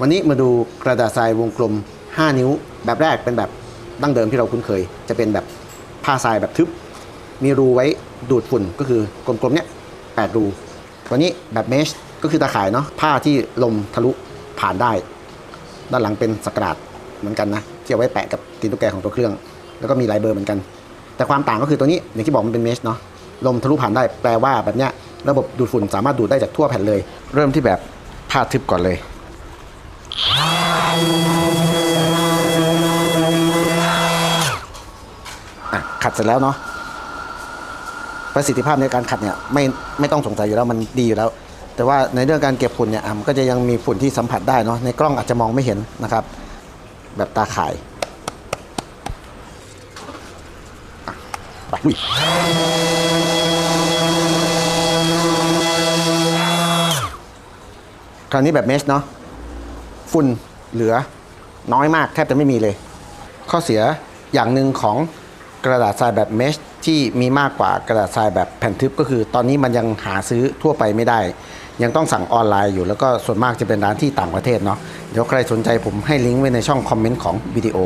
วันนี้มาดูกระดาษทรายวงกลม 5 นิ้ว แบบแรกเป็นแบบดั้งเดิมที่เราคุ้นเคย จะเป็นแบบผ้าทรายแบบทึบ มีรูไว้ดูดฝุ่นก็คือกลมๆเนี้ย8รูตัวนี้แบบเมชก็คือตาข่ายเนาะผ้าที่ลมทะลุผ่านได้ ด้านหลังเป็นสกราดเหมือนกันนะที่เอาไว้แปะกับตีนตุ๊กแกของตัวเครื่อง แล้วก็มีลายเบอร์เหมือนกัน แต่ความต่างก็คือตัวนี้อย่างที่บอกมันเป็นเมชเนาะลมทะลุผ่านได้แปลว่าแบบเนี้ยระบบดูดฝุ่นสามารถดูดได้จากทั่วแผ่นเลย เริ่มที่แบบผ้าทึบก่อนเลย อะขัดเสร็จแล้วเนาะประสิทธิภาพในการขัดเนี่ยไม่ไม่ต้องสงสัยอยู่แล้วมันดีอยู่แล้ว แต่ว่าในเรื่องการเก็บฝุ่นเนี่ยอะมันก็จะยังมีฝุ่นที่สัมผัสได้เนาะในกล้องอาจจะมองไม่เห็นนะครับ แบบตาข่ายไปคราวนี้แบบเมชเนาะฝุ่นเหลือน้อยมากแทบจะไม่มีเลย ข้อเสียอย่างหนึ่งของ กระดาษทรายแบบเมชที่มีมากกว่ากระดาษทรายแบบแผ่นทึบก็คือ ตอนนี้มันยังหาซื้อทั่วไปไม่ได้ ยังต้องสั่งออนไลน์อยู่ แล้วก็ส่วนมากจะเป็นร้านที่ต่างประเทศเนาะเดี๋ยวใครสนใจผมให้ลิงก์ไว้ในช่องคอมเมนต์ของวิดีโอ